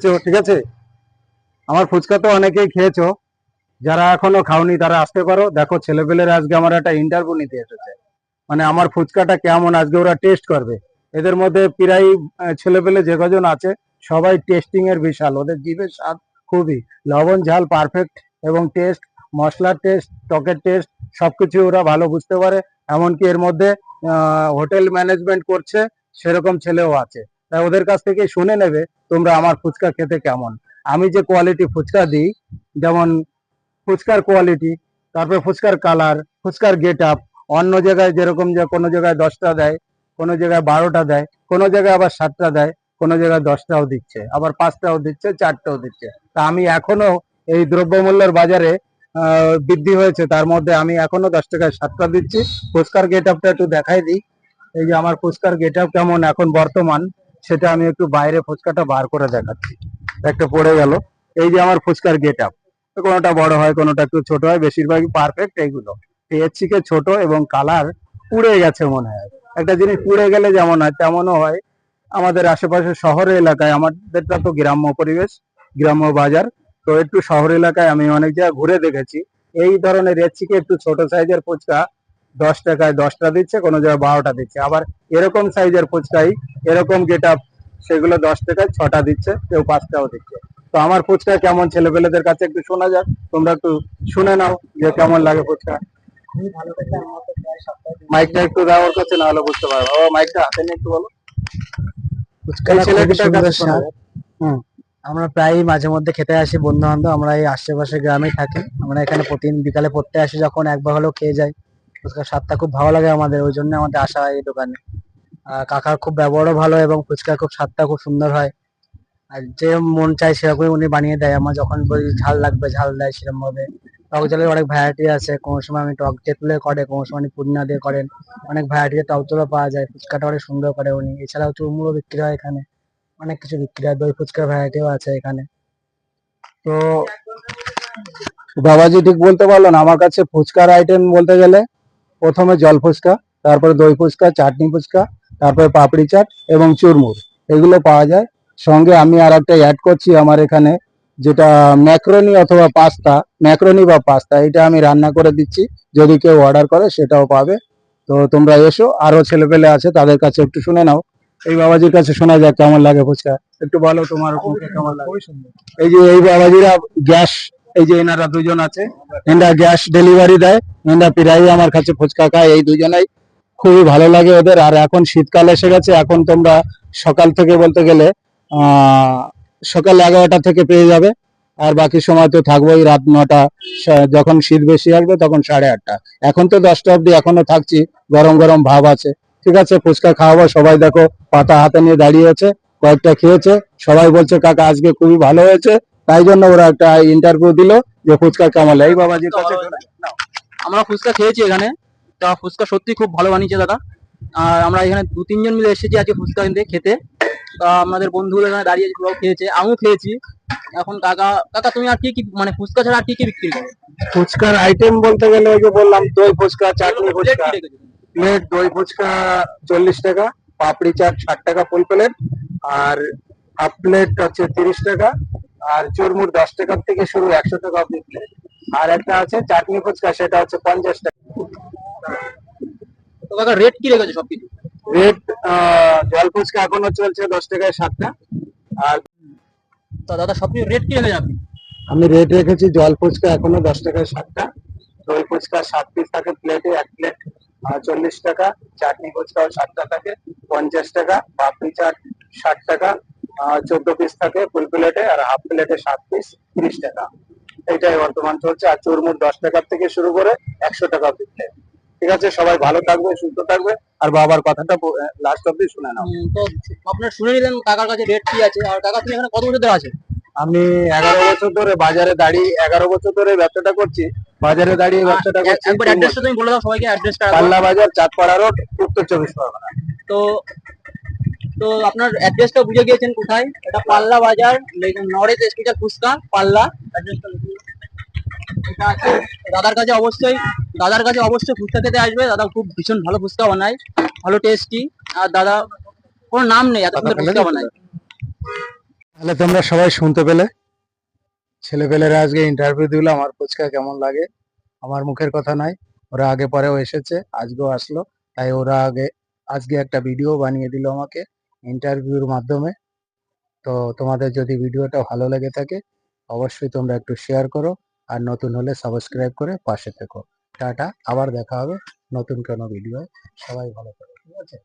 খেয়েছো, ঠিক আছে? আমার ফুচকা তো অনেকেই খেয়েছো, যারা এখনও খাওনি তারা আসতে পারো। দেখো, ছেলেপেলের আজকে আমার একটা ইন্টারভিউ নিতে এসেছে। মানে আমার ফুচকাটা কেমন, আজকে ওরা টেস্ট করবে। এদের মধ্যে প্রায় ছেলেপেলে যে কজন আছে, সবাই টেস্টিং এর বিশাল। ওদের জিভের স্বাদ খুবই। লবণ, ঝাল পারফেক্ট এবং টেস্ট মশলার টেস্ট টকের টেস্ট সবকিছু ওরা ভালো বুঝতে পারে। এমনকি এর মধ্যে হোটেল ম্যানেজমেন্ট করছে, সেরকম ছেলেও আছে। তাই ওদের কাছ থেকে শুনে নেবে তোমরা আমার ফুচকা খেতে কেমন। আমি যে কোয়ালিটি ফুচকা দিই, যেমন ফুচকার কোয়ালিটি তারপর ফুচকার কালার ফুচকার গেট আপ অন্য জায়গায় যেরকম যে কোনো জায়গায় দশটা দেয়, কোনো জায়গায় বারোটা দেয়, কোনো জায়গায় আবার সাতটা দেয়, কোনো জায়গায় দশটাও দিচ্ছে, আবার পাঁচটাও দিচ্ছে, চারটাও দিচ্ছে। তা আমি এখনও এই দ্রব্যমূল্যের বাজারে বৃদ্ধি হয়েছে, তার মধ্যে আমি এখনও দশ টাকায় সাতটা দিচ্ছি। ফুচকার গেট আপটা একটু দেখাই দিই। এই যে আমার ফুচকার গেট আপ কেমন এখন বর্তমান। সেটা আমি একটু বাইরে ফুচকাটা বার করে দেখাচ্ছি। একটা পড়ে গেল। এই যে আমার ফুচকার গেট আপ কোনোটা বড় হয়, কোনোটা একটু ছোট হয়, বেশিরভাগই পারফেক্ট এইগুলো। টিএসসিকে ছোট এবং কালার পুড়ে গেছে মনে হয়। একটা জিনিস পুড়ে গেলে যেমন হয়, তেমনও হয়। আমাদের আশেপাশে শহরের এলাকায়, আমাদেরটা তো গ্রাম্য পরিবেশ, গ্রাম্য বাজার। তো একটু শহর এলাকায় আমি অনেক জায়গায় ঘুরে দেখেছি। এই ধরনের রেচিকে একটু ছোট সাইজের ফুচকা দশ টাকায় দশটা দিচ্ছে কোনো জায়গায় বারোটা দিচ্ছে। আবার এরকম সাইজের ফুচকাই এরকম গেট আপ সেগুলো দশ টাকায় ছটা দিচ্ছে কেউ পাঁচটাও দিচ্ছে। তো আমার ফুচকা কেমন ছেলেপেলেদের কাছে একটু শোনা যাক তোমরা একটু শুনে নাও যে কেমন লাগে ফুচকা। মাইকটা একটু দাও ওর কাছে না হলে বুঝতে পারব। ও মাইকটা হাতে নিয়ে একটু বলো। এই ছেলেটার কাছে শোনা হুম। আমরা প্রায় মাঝে মধ্যে খেতে আসি বন্ধু বান্ধব আমরা এই আশেপাশে গ্রামেই থাকি। আমরা এখানে প্রতিদিন বিকালে পড়তে আসি যখন একবার হলেও খেয়ে যাই। ফুচকার স্বাদটা খুব ভালো লাগে আমাদের, ওই জন্য আমাদের আসা হয় এই দোকানে। কাকার খুব ব্যবহারও ভালো এবং ফুচকার খুব স্বাদটা খুব সুন্দর হয়। আর যে মন চায় সেরকমই উনি বানিয়ে দেয়। আমার যখন বলি ঝাল লাগবে, ঝাল দেয় সেরকম ভাবে টক জলের অনেক ভ্যারাইটি আছে। কোনো সময় আমি টক তেঁতুলে করে, কোনো সময় উনি পুদিনা দিয়ে করেন। অনেক ভ্যারাইটির টক তুলো পাওয়া যায়। ফুচকাটা অনেক সুন্দর করে উনি। এছাড়াও চুরমুড়ো বিক্রি হয় এখানে। অনেক কিছু বিক্রি হয়। দই ফুচকার ভ্যারাইটিও আছে এখানে। তো বাবাজি ঠিক বলতে পারল না। আমার কাছে ফুচকার আইটেম বলতে গেলে প্রথমে জল ফুচকা তারপরে দই ফুচকা চাটনি ফুচকা তারপরে পাপড়ি চাট এবং চুরমুর। এগুলো পাওয়া যায়। সঙ্গে আমি আর একটা অ্যাড করছি আমার এখানে যেটা ম্যাক্রোনি অথবা পাস্তা ম্যাক্রোনি বা পাস্তা এটা আমি রান্না করে দিচ্ছি। যদি কেউ অর্ডার করে সেটাও পাবে। তো তোমরা এসো আরও ছেলেপেলে আছে তাদের কাছে একটু শুনে নাও। এই বাবাজির কাছে শোনা যাক কেমন লাগে ফুচকা। একটু বলো তোমার কেমন লাগে। এই যে এই বাবাজিরা গ্যাস এই যে এনারা দুজন আছে এনারা গ্যাস ডেলিভারি দেয়। এনারা প্রায় আমার কাছে ফুচকা খায় এই দুজনেই খুবই ভালো লাগে ওদের। আর এখন শীতকাল এসে গেছে এখন তোমরা সকাল থেকে বলতে গেলে সকাল এগারোটা থেকে পেয়ে যাবে। আর বাকি সময় তো থাকবোই রাত নটা যখন শীত বেশি আসবে তখন সাড়ে আটটা। এখন তো দশটা অবধি এখনও থাকছি গরম গরম ভাব আছে। ঠিক আছে ফুচকা খাওয়াবো সবাই দেখো পাতা হাতে নিয়ে দাঁড়িয়ে আছে কয়েকটা খেয়েছে। সবাই বলছে কাকা আজকে খুবই ভালো হয়েছে। তাই জন্য ওরা একটা ইন্টারভিউ দিল যে ফুচকা কেমন। এই বাবাজির কাছে আমরা ফুচকা খেয়েছি এখানে। তা ফুচকা সত্যি খুব ভালো বানিয়েছে দাদা। আর আমরা এখানে দু তিনজন মিলে এসেছি আজকে ফুচকা কিনতে খেতে। তা আমাদের বন্ধুগুলো এখানে দাঁড়িয়ে সবাই খেয়েছে আমিও খেয়েছি। এখন কাকা কাকা তুমি আর কি কি মানে ফুচকা ছাড়া আর কি কি বিক্রি করো? ফুচকার আইটেম বলতে গেলে ওই যে বললাম দই ফুচকা চাটনি ফুচকা। প্লেট দই ফুচকা চল্লিশ টাকা পাপড়ি চাট ষাট টাকা ফুল প্লেট আর হাফ প্লেট হচ্ছে তিরিশ টাকা আর চুরমুর দশ টাকার থেকে শুরু একশো টাকা অব্দি প্লেট আর একটা আছে চাটনি ফুচকা সেটা হচ্ছে পঞ্চাশ টাকা। তো কাকা রেট কি রেখেছো সবকিছু? রেট জল ফুচকা এখনও চলছে দশ টাকায় সাতটা। আর তো দাদা সবকিছু রেট কি রেখেছেন আপনি? আমি রেট রেখেছি জল ফুচকা এখনও দশ টাকায় সাতটা। দই ফুচকা সাত পিস থাকে প্লেটে এক প্লেট চল্লিশ টাকা। চাটনি ফুচকাও সাতটা থাকে পঞ্চাশ টাকা। পাপড়ি চাট ষাট টাকা চোদ্দ পিস থাকে ফুল প্লেটে আর হাফ প্লেটে সাত পিস তিরিশ টাকা। এইটাই বর্তমান চলছে। আর চুরমুর দশ টাকার থেকে শুরু করে একশো টাকা অব্দি ঠিক আছে সবাই ভালো থাকবে সুস্থ থাকবে। আর বাবার কথাটা লাস্ট অব্দি শুনে নাও। তো আপনার শুনে নিলেন কাকার কাছে রেট কি আছে আর কাকা তুমি এখানে কত বছর ধরে আছে? আমি এগারো বছর ধরে বাজারে দাঁড়িয়ে এগারো বছর ধরে ব্যবসাটা করছি। বাজারে দাঁড়িয়ে ব্যবসাটা করছি। একবার অ্যাড্রেসটা তুমি বলে দাও সবাইকে অ্যাড্রেসটা পাল্লা বাজার চাঁদপাড়া রোড উত্তর চব্বিশ পরগনা। তো তো আপনার অ্যাড্রেসটা বুঝে গিয়েছেন কোথায়? এটা পাল্লা বাজার নরেশ স্পেশাল ফুচকা পাল্লা। অ্যাড্রেসটা। দাদার কাছে অবশ্যই, দাদার কাছে অবশ্যই ফুচকা খেতে আসবে। দাদা খুব ভীষণ ভালো ফুচকা বানায়, ভালো টেস্টি আর দাদা, কোনো নাম নেই, এত সুন্দর ফুচকা বানায়। তাহলে তোমরা সবাই শুনতে পেলে। ছেলেপেলেরা আজকে ইন্টারভিউ দিল, আমার ফুচকা কেমন লাগে? আমার মুখের কথা নাই ওরা আগে পরেও এসেছে, আজকেও আসলো। তাই ওরা আগে, আজকে একটা ভিডিও বানিয়ে দিল আমাকে ইন্টারভিউর মাধ্যমে। তো তোমাদের যদি ভিডিওটা ভালো লেগে থাকে, অবশ্যই তোমরা একটু শেয়ার করো। আর নতুন হলে সাবস্ক্রাইব করে পাশে থেকো। টাটা, আবার দেখা হবে নতুন কোনো ভিডিও সবাই ভালো থাকো, ঠিক আছে?